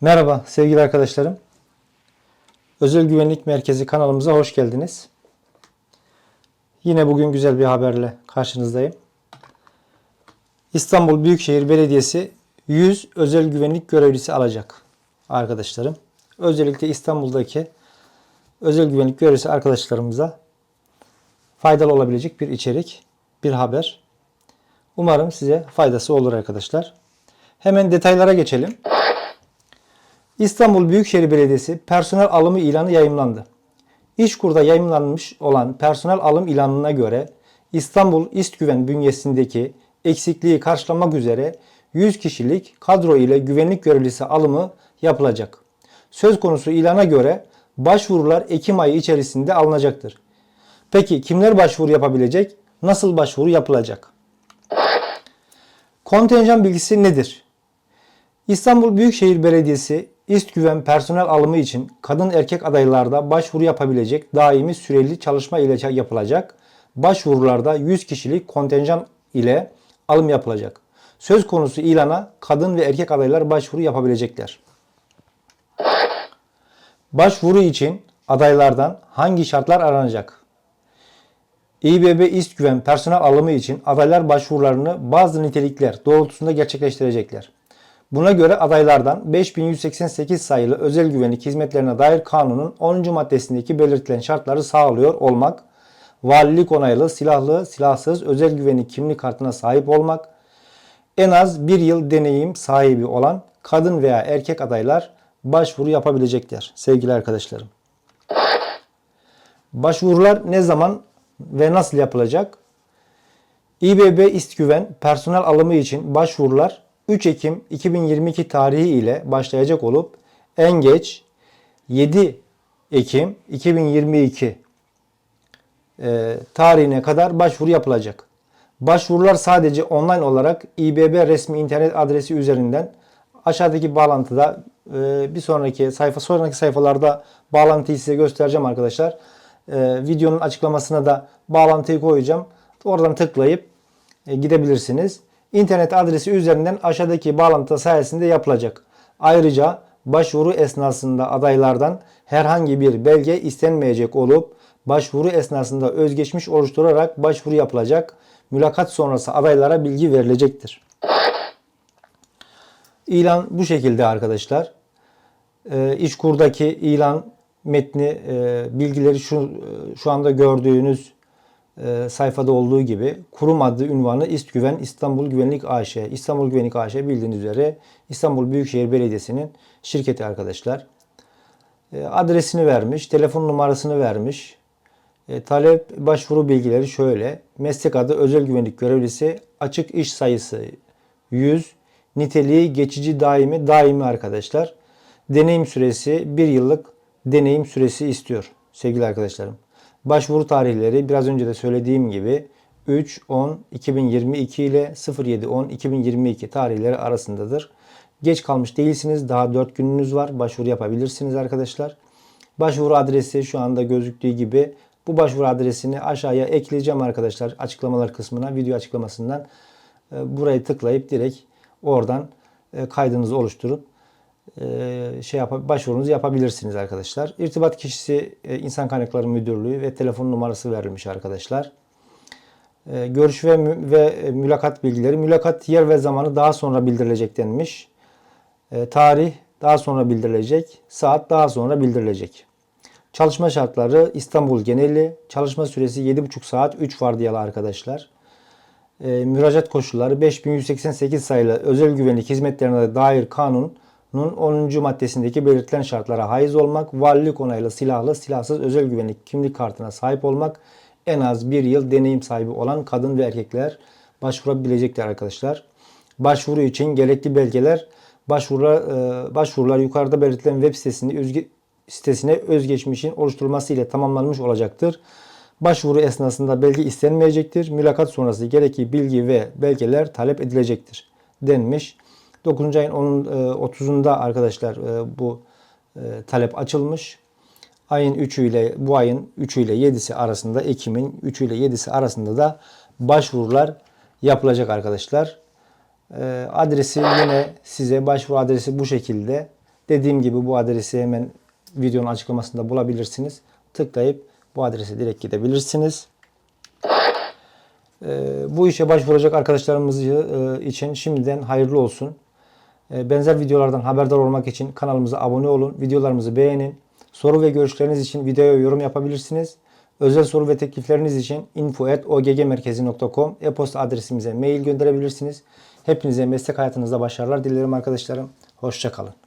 Merhaba sevgili arkadaşlarım. Özel Güvenlik Merkezi kanalımıza hoş geldiniz. Yine bugün güzel bir haberle karşınızdayım. İstanbul Büyükşehir Belediyesi 100 özel güvenlik görevlisi alacak arkadaşlarım. Özellikle İstanbul'daki özel güvenlik görevlisi arkadaşlarımıza faydalı olabilecek bir içerik, bir haber. Umarım size faydası olur arkadaşlar. Hemen detaylara geçelim. İstanbul Büyükşehir Belediyesi personel alımı ilanı yayımlandı. İşkur'da yayımlanmış olan personel alım ilanına göre İstanbul İst Güven bünyesindeki eksikliği karşılamak üzere 100 kişilik kadro ile güvenlik görevlisi alımı yapılacak. Söz konusu ilana göre başvurular Ekim ayı içerisinde alınacaktır. Peki kimler başvuru yapabilecek? Nasıl başvuru yapılacak? Kontenjan bilgisi nedir? İstanbul Büyükşehir Belediyesi İst Güven personel alımı için kadın erkek adaylarda başvuru yapabilecek daimi süreli çalışma ile yapılacak. Başvurularda 100 kişilik kontenjan ile alım yapılacak. Söz konusu ilana kadın ve erkek adaylar başvuru yapabilecekler. Başvuru için adaylardan hangi şartlar aranacak? İBB İst Güven personel alımı için adaylar başvurularını bazı nitelikler doğrultusunda gerçekleştirecekler. Buna göre adaylardan 5188 sayılı özel güvenlik hizmetlerine dair kanunun 10. maddesindeki belirtilen şartları sağlıyor olmak, valilik onaylı silahlı, silahsız özel güvenlik kimlik kartına sahip olmak, en az bir yıl deneyim sahibi olan kadın veya erkek adaylar başvuru yapabilecekler sevgili arkadaşlarım. Başvurular ne zaman ve nasıl yapılacak? İBB İstgüven personel alımı için başvurular 3 Ekim 2022 tarihi ile başlayacak olup en geç 7 Ekim 2022 e, tarihine kadar başvuru yapılacak. Başvurular sadece online olarak İBB resmi internet adresi üzerinden aşağıdaki bağlantıda e, bir sonraki sayfa sonraki sayfalarda bağlantıyı size göstereceğim arkadaşlar. E, videonun açıklamasına da bağlantıyı koyacağım. Oradan tıklayıp gidebilirsiniz. İnternet adresi üzerinden aşağıdaki bağlantı sayesinde yapılacak. Ayrıca başvuru esnasında adaylardan herhangi bir belge istenmeyecek olup başvuru esnasında özgeçmiş oluşturarak başvuru yapılacak. Mülakat sonrası adaylara bilgi verilecektir. İlan bu şekilde arkadaşlar. E, İşkur'daki ilan metni e, bilgileri şu şu anda gördüğünüz e, sayfada olduğu gibi kurum adı ünvanı İst Güven İstanbul Güvenlik AŞ. İstanbul Güvenlik AŞ bildiğiniz üzere İstanbul Büyükşehir Belediyesi'nin şirketi arkadaşlar. E, adresini vermiş, telefon numarasını vermiş. E, talep başvuru bilgileri şöyle. Meslek adı özel güvenlik görevlisi, açık iş sayısı 100, niteliği geçici daimi, daimi arkadaşlar. Deneyim süresi 1 yıllık deneyim süresi istiyor sevgili arkadaşlarım. Başvuru tarihleri biraz önce de söylediğim gibi 3-10-2022 ile 07-10-2022 tarihleri arasındadır. Geç kalmış değilsiniz. Daha 4 gününüz var. Başvuru yapabilirsiniz arkadaşlar. Başvuru adresi şu anda gözüktüğü gibi bu başvuru adresini aşağıya ekleyeceğim arkadaşlar açıklamalar kısmına video açıklamasından e, burayı tıklayıp direkt oradan e, kaydınızı oluşturup şey yap başvurunuzu yapabilirsiniz arkadaşlar. İrtibat kişisi İnsan Kaynakları Müdürlüğü ve telefon numarası verilmiş arkadaşlar. Görüş ve, ve mülakat bilgileri. Mülakat yer ve zamanı daha sonra bildirilecek denmiş. Tarih daha sonra bildirilecek. Saat daha sonra bildirilecek. Çalışma şartları İstanbul geneli. Çalışma süresi 7,5 saat 3 vardiyalı arkadaşlar. E, müracaat koşulları 5188 sayılı özel güvenlik hizmetlerine dair kanunun 10. maddesindeki belirtilen şartlara haiz olmak, valilik onaylı silahlı, silahsız özel güvenlik kimlik kartına sahip olmak, en az bir yıl deneyim sahibi olan kadın ve erkekler başvurabilecekler arkadaşlar. Başvuru için gerekli belgeler başvurular, e, başvurular yukarıda belirtilen web sitesinde özge, sitesine özgeçmişin oluşturulması ile tamamlanmış olacaktır. Başvuru esnasında belge istenmeyecektir. Mülakat sonrası gerekli bilgi ve belgeler talep edilecektir denmiş. 9. ayın 30'unda e, arkadaşlar e, bu e, talep açılmış. Ayın 3'ü ile bu ayın 3'ü ile 7'si arasında Ekim'in 3'ü ile 7'si arasında da başvurular yapılacak arkadaşlar. Adresi yine size başvuru adresi bu şekilde Dediğim gibi bu adresi hemen videonun açıklamasında bulabilirsiniz. Tıklayıp bu adrese direkt gidebilirsiniz. Bu işe başvuracak arkadaşlarımız için şimdiden hayırlı olsun. Ee, Benzer videolardan haberdar olmak için kanalımıza abone olun. Videolarımızı beğenin. Soru ve görüşleriniz için videoya yorum yapabilirsiniz. Özel soru ve teklifleriniz için info.oggmerkezi.com e-posta adresimize mail gönderebilirsiniz. Hepinize meslek hayatınızda başarılar dilerim arkadaşlarım. Hoşçakalın.